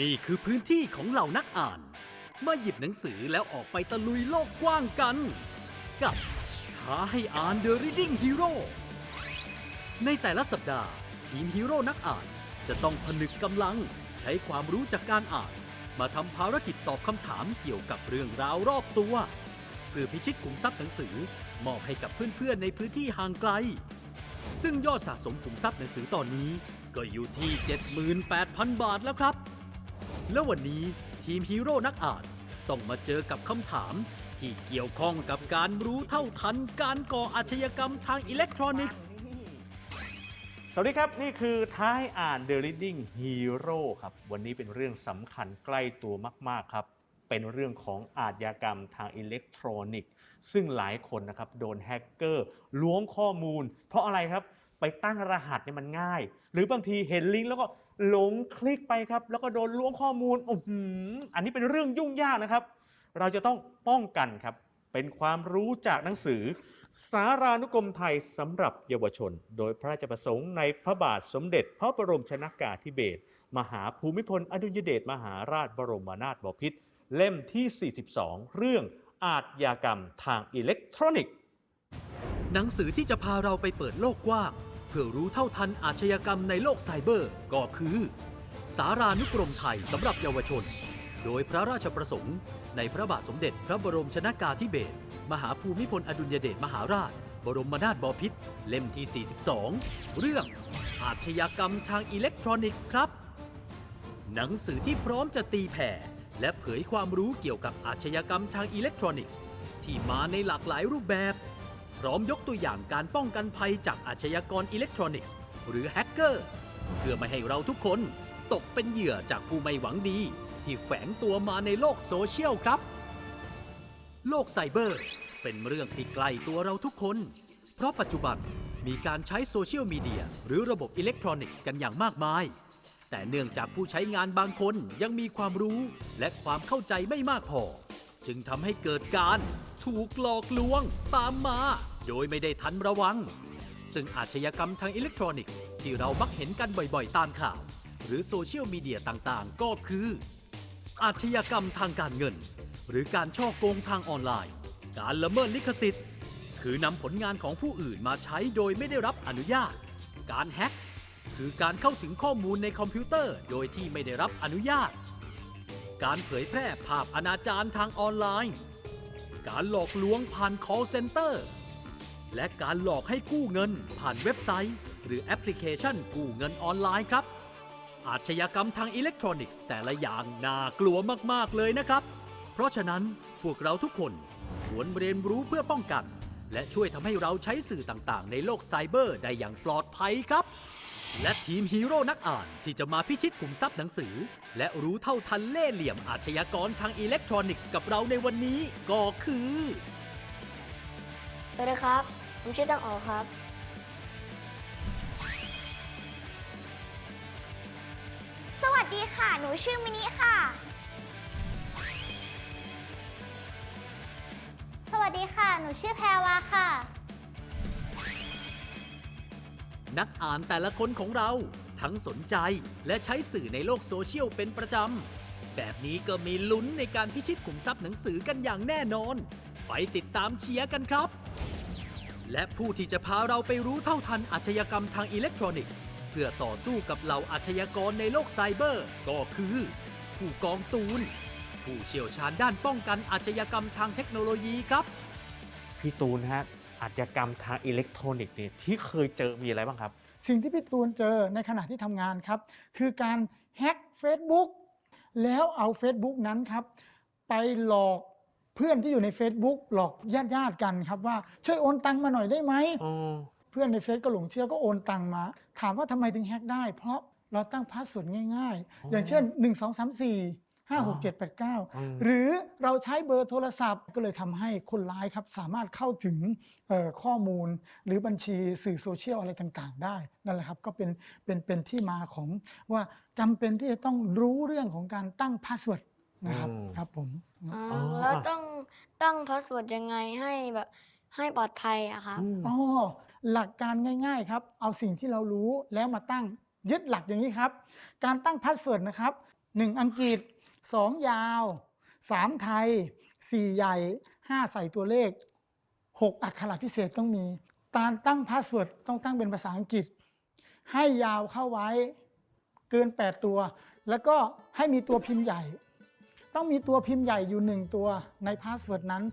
นี่คือพื้นที่ของเหล่านักอ่าน มาหยิบหนังสือแล้วออกไปตะลุยโลกกว้างกัน กับท้าให้อ่าน The Reading Hero ในแต่ละสัปดาห์ ทีมฮีโร่นักอ่าน จะต้องผนึกกำลังใช้ความรู้จากการอ่าน มาทำภารกิจตอบคำถามเกี่ยวกับเรื่องราวรอบตัว เพื่อพิชิตขุมทรัพย์หนังสือมอบให้กับเพื่อนๆในพื้นที่ห่างไกล ซึ่งยอดสะสมขุมทรัพย์หนังสือตอนนี้ก็อยู่ที่ 78,000 บาทแล้วครับ แล้ววันนี้ทีมฮีโร่นักอ่านต้องมาเจอกับคำถาม ที่เกี่ยวข้องกับการรู้เท่าทันการก่ออาชญากรรมทางอิเล็กทรอนิกส์ สวัสดีครับ นี่คือท้ายอ่าน The Reading Hero ครับ วันนี้เป็นเรื่องสำคัญใกล้ตัวมาก ๆ ครับ เป็นเรื่องของอาชญากรรมทางอิเล็กทรอนิกส์ ซึ่งหลายคนนะครับโดนแฮกเกอร์ล้วงข้อมูล เพราะอะไรครับไปตั้งรหัสเนี่ยมันง่าย หรือบางทีเห็นลิงก์แล้วก็ หลงคลิกไปครับ แล้วก็โดนล้วงข้อมูลอ้โหอันนี้เป็นเรื่องยุ่งยากนะครับ เราจะต้องป้องกันครับ เป็นความรู้จากหนังสือ สารานุกรมไทยสำหรับเยาวชน โดยพระราชประสงค์ในพระบาทสมเด็จ พระบรมชนากาธิเบศรมหาภูมิพลอดุลยเดชมหาราชบรมนาถบพิตรเล่มที่ 42 เรื่องอาชญากรรมทางอิเล็กทรอนิกส์ หนังสือที่จะพาเราไปเปิดโลกกว้าง เพื่อรู้เท่าทันอาชญากรรมในโลกไซเบอร์ ก็คือ สารานุกรมไทยสำหรับเยาวชน โดยพระราชประสงค์ในพระบาทสมเด็จพระบรมชนากาธิเบศรมหาภูมิพลอดุลยเดชมหาราช บรมนาถบพิตรเล่มที่ 42 เรื่อง อาชญากรรมทางอิเล็กทรอนิกส์ครับ หนังสือที่พร้อมจะตีแผ่ และเผยความรู้เกี่ยวกับอาชญากรรมทางอิเล็กทรอนิกส์ ที่มาในหลากหลายรูปแบบ ร้อมยกตัวอย่างการป้องกันภัยจากอาชญากรอิเล็กทรอนิกส์ หรือแฮกเกอร์ เพื่อไม่ให้เราทุกคนตกเป็นเหยื่อจากผู้ไม่หวังดี ที่แฝงตัวมาในโลกโซเชียลครับ โลกไซเบอร์ เป็นเรื่องที่ใกล้ตัวเราทุกคน เพราะปัจจุบันมีการใช้โซเชียลมีเดียหรือระบบอิเล็กทรอนิกส์กันอย่างมากมาย แต่เนื่องจากผู้ใช้งานบางคนยังมีความรู้และความเข้าใจไม่มากพอ จึงทำให้เกิดการถูกหลอกลวงตามมา โดยไม่ได้ทันระวัง ซึ่งอาชญากรรมทางอิเล็กทรอนิกส์ ที่เรามักเห็นกันบ่อยๆ ตามข่าว หรือโซเชียลมีเดียต่างๆ ก็คือ อาชญากรรมทางการเงิน หรือการช่อโกงทางออนไลน์ การละเมิดลิขสิทธิ์ คือนำผลงานของผู้อื่นมาใช้โดยไม่ได้รับอนุญาต การแฮ็กคือการเข้าถึงข้อมูลในคอมพิวเตอร์ โดยที่ไม่ได้รับอนุญาต การเผยแพร่ภาพอนาจารทางออนไลน์ การหลอกลวงผ่าน call center และการหลอกให้กู้เงินผ่านเว็บไซต์ หรือแอปพลิเคชันกู้เงินออนไลน์ครับ อาชญากรรมทางอิเล็กทรอนิกส์แต่ละอย่างน่ากลัวมาก ๆ เลยนะครับ เพราะฉะนั้นพวกเราทุกคนควรเรียนรู้เพื่อป้องกัน และช่วยทำให้เราใช้สื่อต่างๆ ในโลกไซเบอร์ได้อย่างปลอดภัยครับ และทีมฮีโร่นักอ่านที่จะมาพิชิตขุมทรัพย์หนังสือ และรู้เท่าทันเล่ห์เหลี่ยมอาชญากรทางอิเล็กทรอนิกส์กับเราในวันนี้ก็คือ สวัสดีครับ ผมชื่อตังอ๋อครับ สวัสดีค่ะ หนูชื่อมินิค่ะ สวัสดีค่ะ หนูชื่อแพรวาค่ะ นักอ่านแต่ละคนของเราทั้งสนใจและใช้สื่อในโลกโซเชียลเป็นประจำ แบบนี้ก็มีลุ้นในการพิชิตขุมทรัพย์หนังสือกันอย่างแน่นอน ไปติดตามเชียร์กันครับ และผู้ที่จะพาเราไปรู้เท่าทันอาชญากรรมทางอิเล็กทรอนิกส์ เพื่อต่อสู้กับเหล่าอาชญากรในโลกไซเบอร์ ก็คือ ผู้กองตูน ผู้เชี่ยวชาญด้านป้องกันอาชญากรรมทางเทคโนโลยีครับ พี่ตูนฮะอาชญากรรมทางอิเล็กทรอนิกส์เนี่ยที่เคยเจอมีอะไรบ้างครับ สิ่งที่พี่ตูนเจอในขณะที่ทำงานครับ คือการแฮ็ก Facebook แล้วเอา Facebook นั้นครับ ไปหลอก เพื่อนที่อยู่ใน Facebook หลอกญาติญาติๆกันครับว่าช่วยโอนตังมาหน่อยได้ไหม อ๋อเพื่อนในเฟซก็หลงเชื่อก็โอนตังมา ถามว่าทำไมถึงแฮ็กได้ เพราะเราตั้งพาสเวิร์ดง่ายๆ อย่างเช่น 1 2 3 4 5 6 7 8 9หรือเราใช้เบอร์โทรศัพท์ก็เลยทำให้คนร้ายครับ สามารถเข้าถึงเอ่อข้อมูล หรือบัญชีสื่อโซเชียลอะไรต่างๆ ได้ นั่นแหละครับก็เป็นเป็นเป็นที่มาของว่าจำเป็นที่จะต้องรู้เรื่องของการตั้งพาสเวิร์ด นะครับ อืม ครับผม อ๋ออ๋อแล้วต้องตั้งพาสเวิร์ดยังไงให้แบบให้ปลอดภัยอะครับ อืม อ๋อหลักการง่าย ๆ ครับ เอาสิ่งที่เรารู้แล้วมาตั้งยึดหลักอย่างนี้ครับ การตั้งพาสเวิร์ดนะครับ 1 อังกฤษ 2 ยาว 3 ไทย 4 ใหญ่ 5 ใส่ตัวเลข 6 อักขระพิเศษต้องมี การตั้งพาสเวิร์ดต้องตั้งเป็นภาษาอังกฤษ ให้ยาวเข้าไว้เกิน 8 ตัว แล้วก็ให้มีตัวพิมพ์ใหญ่ ต้องมีตัวพิมพ์ใหญ่อยู่ 1 ตัวในพาสเวิร์ดนั้น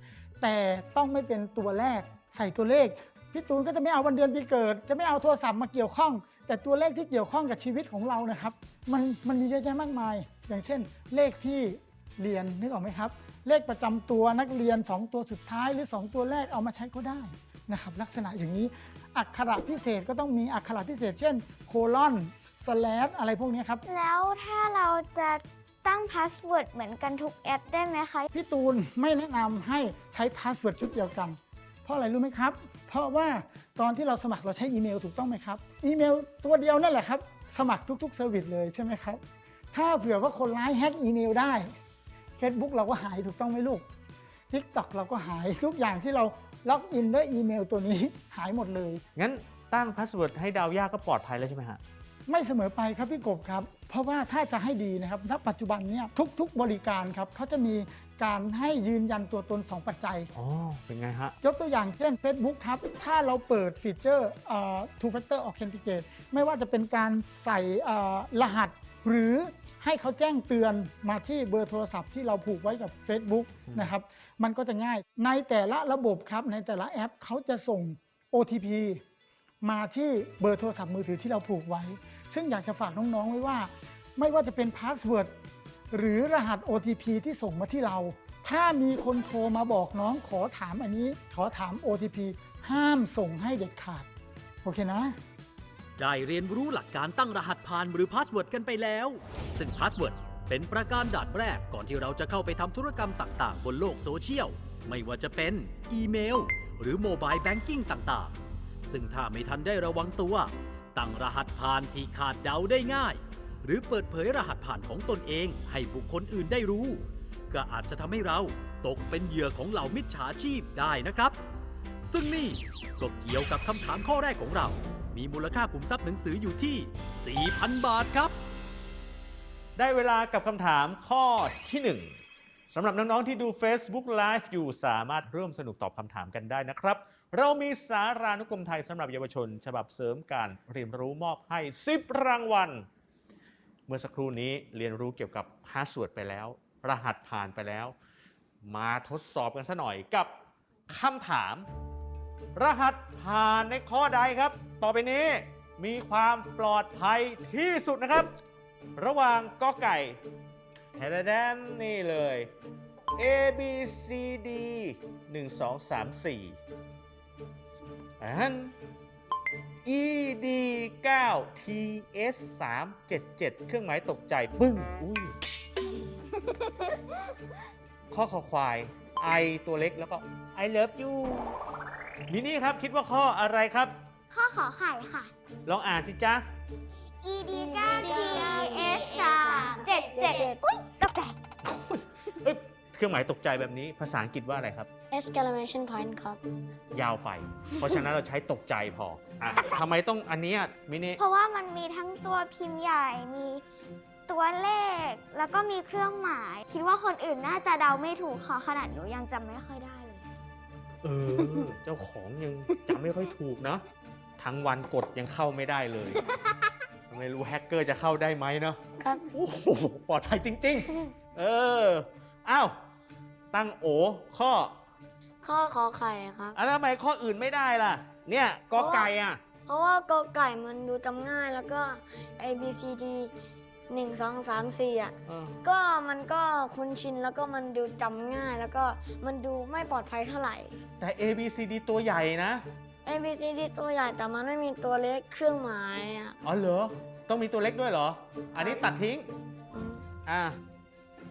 แต่ต้องไม่เป็นตัวแรกใส่ตัวเลขพี่ตูนก็จะไม่เอาวันเดือนปีเกิด จะไม่เอาโทรศัพท์มาเกี่ยวข้อง แต่ตัวเลขที่เกี่ยวข้องกับชีวิตของเรานะครับ มันมันมีเยอะแยะมากมาย อย่างเช่น เลขที่เรียนนึกออกไหมครับ เลขประจำตัวนักเรียน 2 ตัวสุดท้ายหรือ 2 ตัวแรกเอามาใช้ก็ได้นะครับ ลักษณะอย่างนี้ อักขระพิเศษก็ต้องมีอักขระพิเศษ เช่น โคลอนสแลชอะไรพวกนี้ครับ แล้วถ้าเราจะ ตั้งพาสเวิร์ดเหมือนกันทุกแอปได้ไหมคะ พี่ตูนไม่แนะนำให้ใช้พาสเวิร์ดชุดเดียวกัน เพราะอะไรรู้ไหมครับ เพราะว่าตอนที่เราสมัครเราใช้อีเมลถูกต้องไหมครับ อีเมลตัวเดียวนั่นแหละครับ สมัครทุกๆเซอร์วิสเลยใช่ไหมครับ ถ้าเผื่อว่าคนร้ายแฮ็กอีเมลได้ Facebook เราก็หายถูกต้องไหมลูก TikTok เราก็หายทุกอย่างที่เราล็อกอินด้วยอีเมลตัวนี้ หายหมดเลย งั้นตั้งพาสเวิร์ดให้ดาวยากก็ปลอดภัยแล้วใช่ไหมฮะ ไม่เสมอไปครับพี่กบครับ เพราะว่าถ้าจะให้ดีนะครับณปัจจุบันเนี่ยทุก ๆ บริการครับเขาจะมีการให้ยืนยันตัวตน 2 ปัจจัย อ๋อ เป็นไงฮะ ยกตัวอย่างเช่น Facebook ครับ ถ้าเราเปิดฟีเจอร์เอ่อ two factor authenticate ไม่ว่าจะเป็นการใส่เอ่อรหัสหรือให้เขาแจ้งเตือนมาที่เบอร์โทรศัพท์ที่เราผูกไว้กับ Facebook อืมนะครับ มันก็จะง่าย ในแต่ละระบบครับ ในแต่ละแอปเขาจะส่ง OTP มาที่เบอร์โทรศัพท์มือถือที่เราผูกไว้ ซึ่งอยากจะฝากน้องๆไว้ว่า ไม่ว่าจะเป็นพาสเวิร์ดหรือรหัส OTP ที่ส่งมาที่เรา ถ้ามีคนโทรมาบอกน้องขอถามอันนี้ ขอถาม OTP ห้ามส่งให้เด็ดขาด โอเคนะ ได้เรียนรู้หลักการตั้งรหัสผ่านหรือพาสเวิร์ดกันไปแล้ว ซึ่งพาสเวิร์ดเป็นประการด่านแรกก่อนที่เราจะเข้าไปทำธุรกรรมต่าง ๆ บนโลกโซเชียล ไม่ว่าจะเป็นอีเมล หรือโมบายแบงกิ้งต่างๆ ซึ่งถ้าไม่ทันได้ระวังตัว ตั้งรหัสผ่านที่ขาดเดาได้ง่าย หรือเปิดเผยรหัสผ่านของตนเองให้บุคคลอื่นได้รู้ ก็อาจจะทำให้เราตกเป็นเหยื่อของเหล่ามิจฉาชีพได้นะครับ ซึ่งนี่ก็เกี่ยวกับคำถามข้อแรกของเรา มีมูลค่าขุมทรัพย์หนังสืออยู่ที่ 4,000 บาทครับ ได้เวลากับคำถามข้อที่ 1 สำหรับน้อง ๆ ที่ดู Facebook Live อยู่สามารถร่วมสนุกตอบคำถามกันได้นะครับ เรามีสารานุกรมไทยสำหรับเยาวชน ฉบับเสริมการเรียนรู้มอบให้ 10 รางวัล เมื่อสักครู่นี้เรียนรู้เกี่ยวกับพาสเวิร์ดไปแล้ว รหัสผ่านไปแล้ว มาทดสอบกันซะหน่อยกับคำถาม รหัสผ่านในข้อใดครับ ต่อไปนี้มีความปลอดภัยที่สุดนะครับ ระหว่างกอไก่ แทนแดนนี่เลย A B C D 1 2 3 4อัน E D 9 T S 3 7 7 เครื่องหมายตกใจปึ้ง อุ้ย ข้อคอควาย I ตัวเล็กแล้วก็ I love you มินี่ครับคิดว่าข้ออะไรครับ ข้อขอไข่ค่ะ ลองอ่านสิจ๊ะ ED 9 TS 3 7 7อุ้ยตกใจ เอ้ยเครื่องหมายตกใจแบบนี้ภาษาอังกฤษว่าอะไรครับ exclamation point ครับ ยาวไป เพราะฉะนั้นเราใช้ตกใจพออะทำไมต้องอันเนี้ยมินิเพราะว่ามันมีทั้งตัวพิมพ์ใหญ่ มีตัวเลข แล้วก็มีเครื่องหมาย คิดว่าคนอื่นน่าจะเดาไม่ถูกค่ะขนาดหนูยังจำไม่ค่อยได้เลย เออ เจ้าของยังจำไม่ค่อยถูกนะทั้งวันกดยังเข้าไม่ได้เลย ไม่รู้แฮกเกอร์จะเข้าได้ไหมเนาะครับ โอ้โหปลอดภัยจริง ๆ เอออ้าวตั้งโอข้อข้อขอไข่ครับ อะแล้วทำไมข้ออื่นไม่ได้ล่ะ เนี่ยกอไก่อะ เพราะว่ากอไก่มันดูจำง่ายแล้วก็ A B C D 1 2 3 4อะเออก็มันก็คุ้นชินแล้วก็มันดูจำง่ายแล้วก็มันดูไม่ปลอดภัยเท่าไหร่ แต่ A B C D ตัวใหญ่นะ A B C D ตัวใหญ่แต่มันไม่มีตัวเล็กเครื่องหมายอะอ๋อเหรอ ต้องมีตัวเล็กด้วยเหรอ อันนี้ตัดทิ้ง อืมอ่า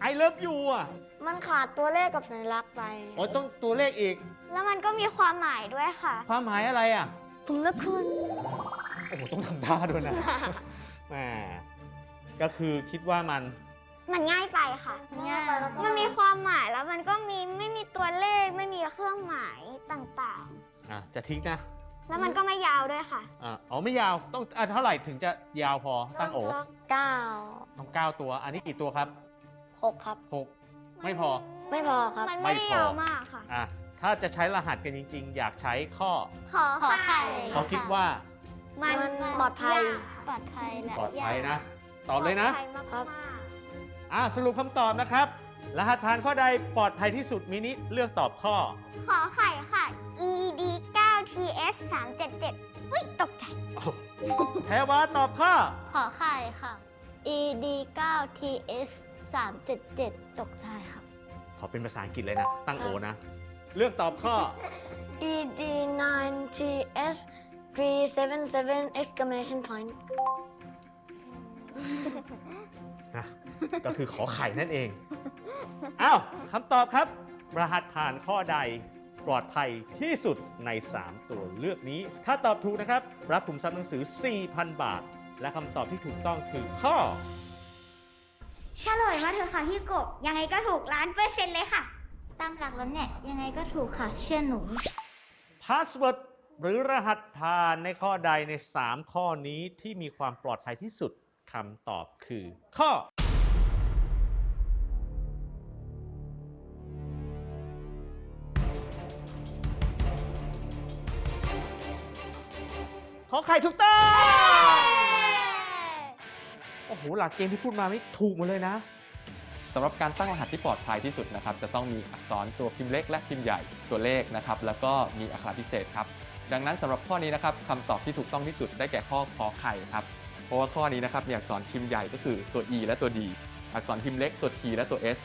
I love you อะมันขาดตัวเลขกับสัญลักษณ์ไปอ๋อต้องตัวเลขอีก แล้วมันก็มีความหมายด้วยค่ะ ความหมายอะไรอะ ผมละคุณ โอ้โห ต้องทำท่าด้วยนะ แหมก็คือคิดว่ามัน มันง่ายไปค่ะ ง่ายไปแล้วก็ มันมีความหมายแล้วมันก็มีไม่มีตัวเลขไม่มีเครื่องหมายต่าง อะจะทิ้งนะๆแล้วมันก็ไม่ยาวด้วยค่ะอ่าอ๋อไม่ยาวต้องอะเท่าไหร่ถึงจะยาวพอตั้งโอสักเก้าต้องเก้าตัว อันนี้กี่ตัวครับหกครับ หกไม่พอ ไม่พอครับมันไม่ไม่ได้พอ ยาวมากค่ะ อะถ้าจะใช้รหัสกันจริง ๆ อยากใช้ข้อขอขอไข่ ไข่เขาคิดว่า มันมันปลอดภัยากค่ะปลอดภัยและปลอดภัยนะ ตอบเลยนะปลอดภัยมากครับอะสรุปคำตอบนะครับ รหัสผ่านข้อใดปลอดภัยที่สุดมินิเลือกตอบข้อๆขอไข่ค่ะ ed 9 ts 377อุ้ยตกใจ แพรวาตอบข้อ ขอไข่ค่ะ ed 9 ts 377 ตกใจครับขอเป็นภาษาอังกฤษเลยนะ ตั้งโอนะ เลือกตอบข้อ ed 9 ts 377 exclamation point นะก็คือขอไข่นั่นเอง อ้าวคำตอบครับ รหัสผ่านข้อใด ปลอดภัยที่สุดใน 3 ตัวเลือกนี้ ถ้าตอบถูกนะครับ รับขุมทรัพย์หนังสือ 4,000 บาท และคำตอบที่ถูกต้องคือข้อเฉลยมาเถอะค่ะพี่กบ ยังไงก็ถูกล้านเปอร์เซ็นต์เลยค่ะ ตามหลักแล้วเนี่ย ยังไงก็ถูกค่ะ เชื่อหนู พาสเวิร์ดหรือรหัสผ่านในข้อใดใน 3 ข้อนี้ที่มีความปลอดภัยที่สุดคำตอบคือข้อ ขอไข่ถูกต้องโอ้โหหลักเกณฑ์ที่พูดมาไม่ถูกหมดเลยนะ สำหรับการตั้งรหัสที่ปลอดภัยที่สุดนะครับ จะต้องมีอักษรตัวพิมพ์เล็กและพิมพ์ใหญ่ตัวเลขนะครับ แล้วก็มีอักขระพิเศษครับ ดังนั้นสำหรับข้อนี้นะครับคำตอบที่ถูกต้องที่สุดได้แก่ข้อขอไข่ครับ เพราะว่าข้อนี้นะครับมีอักษรพิมพ์ใหญ่ก็คือตัว e และตัว d อักษรพิมพ์เล็กตัว t และตัว s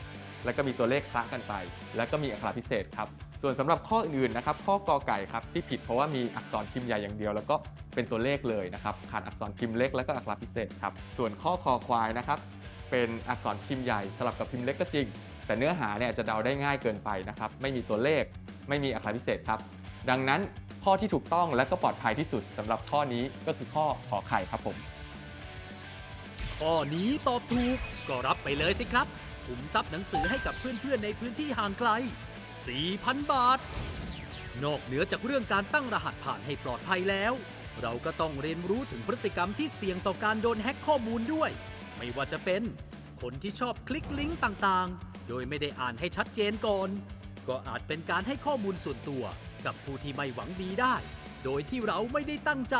แล้วก็มีตัวเลขคละกันไป แล้วก็มีอักขระพิเศษครับ ส่วนสำหรับข้ออื่นๆนะครับ ข้อกอไก่ครับที่ผิดเพราะว่ามีอักษรพิมพ์ใหญ่อย่างเดียว แล้วก็ เป็นตัวเลขเลยนะครับขาดอักษรพิมพ์เล็กแล้วก็อักขระพิเศษครับส่วนข้อคอควายนะครับเป็นอักษรพิมพ์ใหญ่สลับกับพิมพ์เล็กก็จริง แต่เนื้อหาเนี่ยจะเดาได้ง่ายเกินไปนะครับไม่มีตัวเลข ไม่มีอักขระพิเศษครับดังนั้นข้อที่ถูกต้องและก็ปลอดภัยที่สุดสำหรับข้อนี้ก็คือข้อขอไข่ครับผม ข้อนี้ตอบถูกก็รับไปเลยสิครับขุมทรัพย์หนังสือให้กับเพื่อนๆในพื้นที่ห่างไกล 4,000 บาท นอกเหนือจากเรื่องการตั้งรหัสผ่านให้ปลอดภัยแล้ว เราก็ต้องเรียนรู้ถึงพฤติกรรมที่เสี่ยงต่อการโดนแฮ็กข้อมูลด้วย ไม่ว่าจะเป็น คนที่ชอบคลิกลิงก์ต่างๆ โดยไม่ได้อ่านให้ชัดเจนก่อน ก็อาจเป็นการให้ข้อมูลส่วนตัวกับผู้ที่ไม่หวังดีได้ โดยที่เราไม่ได้ตั้งใจ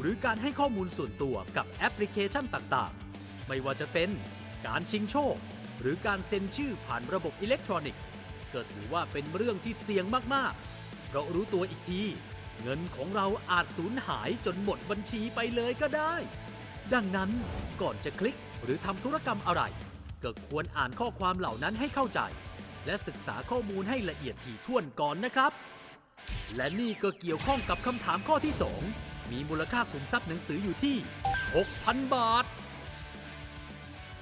หรือการให้ข้อมูลส่วนตัวกับแอปพลิเคชันต่างๆ ไม่ว่าจะเป็นการชิงโชค หรือการเซ็นชื่อผ่านระบบอิเล็กทรอนิกส์ก็ถือว่าเป็นเรื่องที่เสี่ยงมากๆ เพราะรู้ตัวอีกที เงินของเราอาจสูญหายจนหมดบัญชีไปเลยก็ได้ ดังนั้นก่อนจะคลิกหรือทำธุรกรรมอะไร ก็ควรอ่านข้อความเหล่านั้นให้เข้าใจ และศึกษาข้อมูลให้ละเอียดถี่ถ้วนก่อนนะครับ และนี่ก็เกี่ยวข้องกับคำถามข้อที่ 2 มีมูลค่าขุมทรัพย์หนังสืออยู่ที่ 6,000 บาท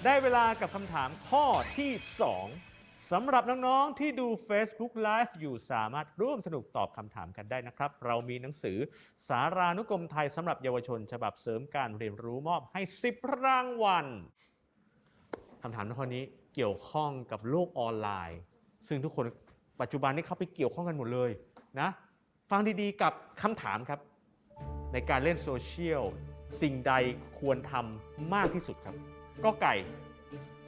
ได้เวลากับคำถามข้อที่ 2 สำหรับน้องๆที่ดู Facebook Live อยู่สามารถร่วมสนุกตอบคำถามกันได้นะครับ เรามีหนังสือสารานุกรมไทยสำหรับเยาวชน ฉบับเสริมการเรียนรู้มอบให้ 10 รางวัลคำถามในข้อนี้เกี่ยวข้องกับโลกออนไลน์ ซึ่งทุกคนปัจจุบันนี้เข้าไปเกี่ยวข้องกันหมดเลยนะฟังดีๆกับคำถามครับ ในการเล่นโซเชียลสิ่งใดควรทำมากที่สุดครับก็ไก่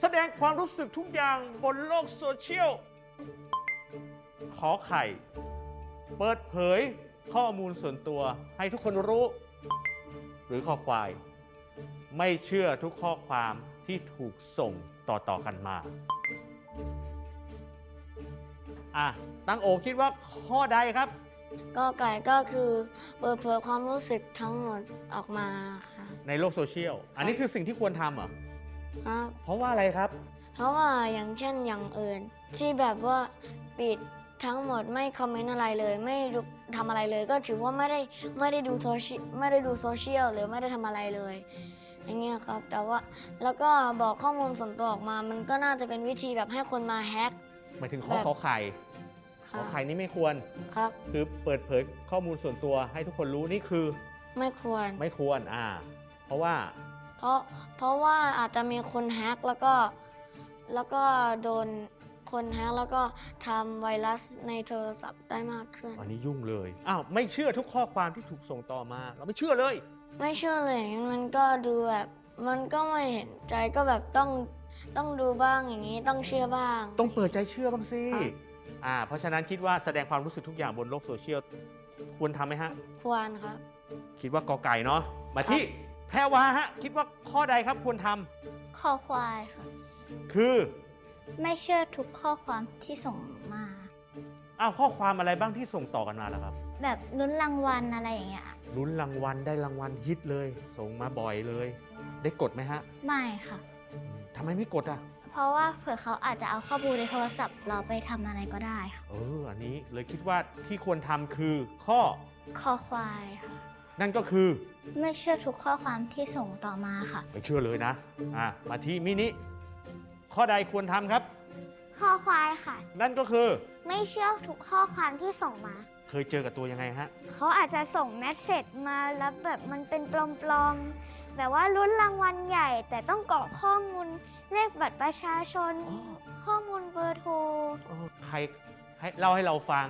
แสดงความรู้สึกทุกอย่างบนโลกโซเชียล ขอไข่ เปิดเผยข้อมูลส่วนตัวให้ทุกคนรู้ หรือข้อควาย ไม่เชื่อทุกข้อความที่ถูกส่งต่อๆกันมา อะ ตั้งโอคิดว่าข้อใดครับ ก็ไก่ก็คือเปิดเผยความรู้สึกทั้งหมดออกมาค่ะ ในโลกโซเชียล อันนี้คือสิ่งที่ควรทำเหรอ ครับ เพราะว่าอะไรครับ เพราะว่าอย่างเช่นอย่างอื่น ที่แบบว่าปิดทั้งหมดไม่คอมเมนต์อะไรเลย ไม่ดูทำอะไรเลยก็ถือว่าไม่ได้ไม่ได้ดูโซเชียลไม่ได้ดูโซเชียลหรือไม่ได้ทำอะไรเลยอย่างเงี้ยครับ แต่ว่าแล้วก็บอกข้อมูลส่วนตัวออกมา มันก็น่าจะเป็นวิธีแบบให้คนมาแฮ็ก หมายถึงข้อแบบ ขอไข่คขรัอบไข่นี่ไม่ควร ครับ คือเปิดเผยข้อมูลส่วนตัวให้ทุกคนรู้นี่คือไม่ควรไม่ควรอ่า เพราะว่า เพราะเพราะว่าอาจจะมีคนแฮ็กแล้วก็แล้วก็โดนคนแฮกแล้วก็ทำไวรัสในโทรศัพท์ได้มากขึ้น อันนี้ยุ่งเลยอ้าวไม่เชื่อทุกข้อความที่ถูกส่งต่อมา เราไม่เชื่อเลย ไม่เชื่อเลยอย่างนั้นมันก็ดูแบบมันก็ไม่เห็นใจก็แบบต้องต้องดูบ้างอย่างนี้ต้องเชื่อบ้าง ต้องเปิดใจเชื่อบ้างสิครับ อ่าเพราะฉะนั้นคิดว่าแสดงความรู้สึกทุกอย่างบนโลกโซเชียลควรทำไหมฮะ ควรครับ คิดว่ากอไก่เนาะมาที่ แพรวาฮะ คิดว่าข้อใดครับควรทำคอควายค่ะ คือไม่เชื่อทุกข้อความที่ส่งมา อ้าวข้อความอะไรบ้างที่ส่งต่อกันมาล่ะครับ แบบลุ้นรางวัลอะไรอย่างเงี้ยลุ้นรางวัลได้รางวัลฮิตเลย ส่งมาบ่อยเลย ได้กดไหมฮะไม่ค่ะ อืมทำไมไม่กดอะ เพราะว่าเผื่อเขาอาจจะเอาข้อมูลในโทรศัพท์ เราไปทำอะไรก็ได้ค่ะเออ อันนี้เลยคิดว่าที่ควรทำคือข้อ คอควายค่ะ นั่นก็คือ ไม่เชื่อทุกข้อความที่ส่งต่อมาค่ะ ไม่เชื่อเลยนะอะมาที่มินิข้อใดควรทำครับคอควายค่ะ นั่นก็คือไม่เชื่อทุกข้อความที่ส่งมา เคยเจอกับตัวยังไงฮะ เขาอาจจะส่งเมสเซจมาแล้วแบบมันเป็นปลอมๆ แบบว่าลุ้นรางวัลใหญ่ แต่ต้องกรอกข้อมูลเลขบัตรประชาชน อ๋อ ข้อมูลเบอร์โทรเออใครให้เล่าให้เราฟัง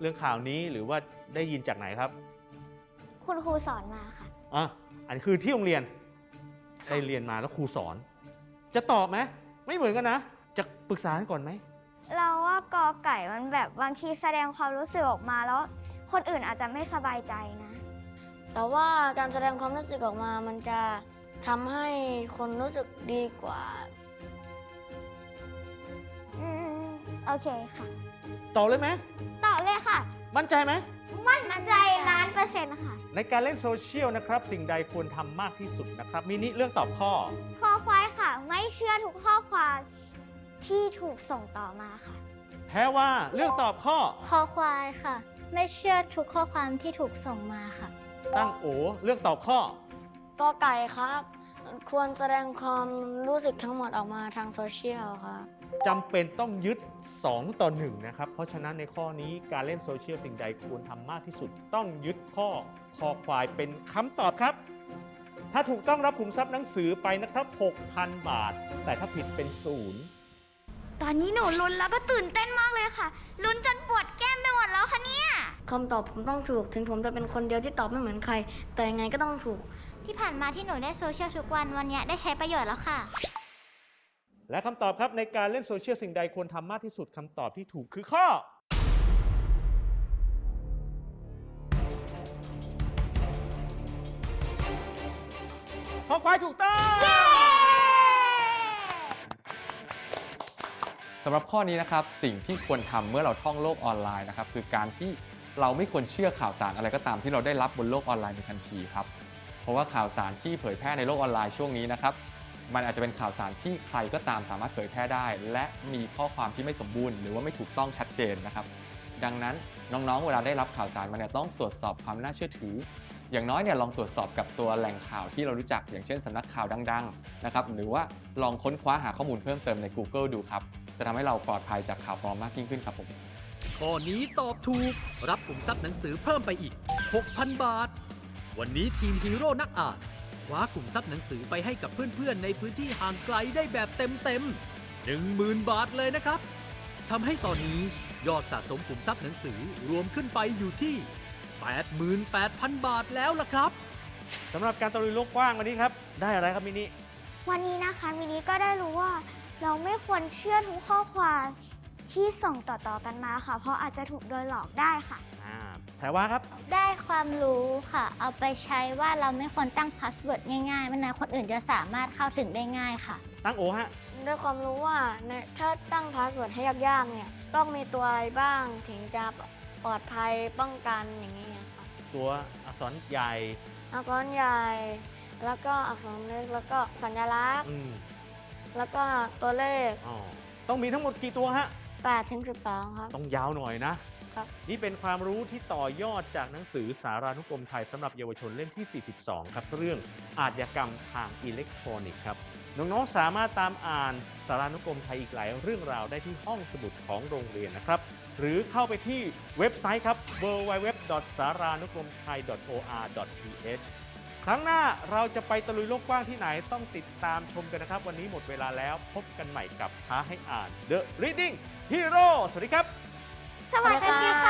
เรื่องข่าวนี้หรือว่าได้ยินจากไหนครับ คุณครูสอนมาค่ะ อะอันนี้คือที่โรงเรียนได้เรียนมาแล้วครูสอน จะตอบไหมไม่เหมือนกันนะ จะปรึกษากันก่อนไหม เราว่ากอไก่มันแบบบางทีแสดงความรู้สึกออกมาแล้ว คนอื่นอาจจะไม่สบายใจนะ แต่ว่าการแสดงความรู้สึกออกมา มันจะทำให้คนรู้สึกดีกว่า อืมโอเคค่ะ ตอบเลยไหมตอบเลยค่ะ มั่นใจไหม มั่นใจล้านเปอร์เซ็นต์ค่ะ ในการเล่นโซเชียลนะครับ สิ่งใดควรทำมากที่สุดนะครับ มินิเรื่องตอบข้อ ข้อควายค่ะ ไม่เชื่อทุกข้อความที่ถูกส่งต่อมาค่ะ แพ้ว่าเรื่องตอบข้อคอควายค่ะ ไม่เชื่อทุกข้อความที่ถูกส่งมาค่ะ ตั้งโอเรื่องตอบข้อ ก็ไก่ครับ ควรแสดงความรู้สึกทั้งหมดออกมาทางโซเชียลครับ จำเป็นต้องยึด 2 ต่อ 1 นะครับ เพราะฉะนั้นในข้อนี้การเล่นโซเชียลสิ่งใดควรทำมากที่สุด ต้องยึดข้อคอควายเป็นคำตอบครับ ถ้าถูกต้องรับขุมทรัพย์หนังสือไปนะครับ 6,000 บาท แต่ถ้าผิดเป็นศูนย์ตอนนี้หนูลุ้นแล้วก็ตื่นเต้นมากเลยค่ะ ลุ้นจนปวดแก้มไปหมดแล้วค่ะเนี่ยคำตอบผมต้องถูก ถึงผมจะเป็นคนเดียวที่ตอบไม่เหมือนใคร แต่ยังไงก็ต้องถูก ที่ผ่านมาที่หนูได้โซเชียลทุกวันวันเนี้ยได้ใช้ประโยชน์แล้วค่ะ และคำตอบครับในการเล่นโซเชียลสิ่งใดควรทำมากที่สุดคำตอบที่ถูกคือข้อ ข้อควายถูกต้องสำหรับข้อนี้นะครับสิ่งที่ควรทำเมื่อเราท่องโลกออนไลน์นะครับคือการที่เราไม่ควรเชื่อข่าวสารอะไรก็ตามที่เราได้รับบนโลกออนไลน์ในทันทีครับเพราะว่าข่าวสารที่เผยแพร่ในโลกออนไลน์ช่วงนี้นะครับ มันอาจจะเป็นข่าวสารที่ใครก็ตามสามารถเผยแพร่ได้ และมีข้อความที่ไม่สมบูรณ์ หรือว่าไม่ถูกต้องชัดเจนนะครับ ดังนั้นน้องๆ เวลาได้รับข่าวสารมาเนี่ยต้องตรวจสอบความน่าเชื่อถือ อย่างน้อยเนี่ยลองตรวจสอบกับตัวแหล่งข่าวที่เรารู้จัก อย่างเช่นสำนักข่าวดังๆนะครับหรือว่าลองค้นคว้าหาข้อมูลเพิ่มเติมใน Google ดูครับจะทำให้เราปลอดภัยจากข่าวปลอมมากยิ่งขึ้นครับผมข้อนี้ตอบถูก รับขุมทรัพย์หนังสือเพิ่มไปอีก 6,000 บาท วันนี้ทีมฮีโร่นักอ่าน คว้าขุมทรัพย์หนังสือไปให้กับเพื่อนๆ ในพื้นที่ห่างไกลได้แบบเต็มๆ10,000 บาทเลยนะครับทำให้ตอนนี้ยอดสะสมขุมทรัพย์หนังสือรวมขึ้นไปอยู่ที่ 88,000 บาทแล้วล่ะครับสำหรับการตะลุยโลกกว้างวันนี้ครับ ได้อะไรครับมินิวันนี้นะคะมินิก็ได้รู้ว่า เราไม่ควรเชื่อทุกข้อความที่ส่งต่อๆกันมาค่ะ เพราะอาจจะถูกโดยหลอกได้ค่ะอ่า แพรว่าครับ ได้ความรู้ค่ะ เอาไปใช้ว่าเราไม่ควรตั้งพาสเวิร์ดง่ายๆไม่นั้นคนอื่นจะสามารถเข้าถึงได้ง่ายค่ะ ตั้งโอฮะ ด้วยความรู้ว่าในถ้าตั้งพาสเวิร์ดให้ยากๆเนี่ยต้องมีตัวอะไรบ้างถึงจะปลอดภัยป้องกันอย่างนี้ครับตัวอักษรใหญ่อักษรใหญ่ แล้วก็อักษรเล็กแล้วก็สัญลักษณ์ อืมแล้วก็ตัวเลขอ๋อต้องมีทั้งหมดกี่ตัวฮะ 8ถึง12 ครับ ต้องยาวหน่อยนะ ครับ นี่เป็นความรู้ที่ต่อยอดจากหนังสือสารานุกรมไทยสำหรับเยาวชนเล่มที่ 42 ครับ เรื่องอาชญากรรมทางอิเล็กทรอนิกส์ครับ น้องๆ สามารถตามอ่านสารานุกรมไทยอีกหลายเรื่องราวได้ที่ห้องสมุดของโรงเรียนนะครับ หรือเข้าไปที่เว็บไซต์ครับ www.saranukromthai.or.th ครั้งหน้าเราจะไปตะลุยโลกกว้างที่ไหนต้องติดตามชมกันนะครับ วันนี้หมดเวลาแล้วพบกันใหม่กับท้าให้อ่าน The Reading Hero สวัสดีครับ สวัสดีค่ะ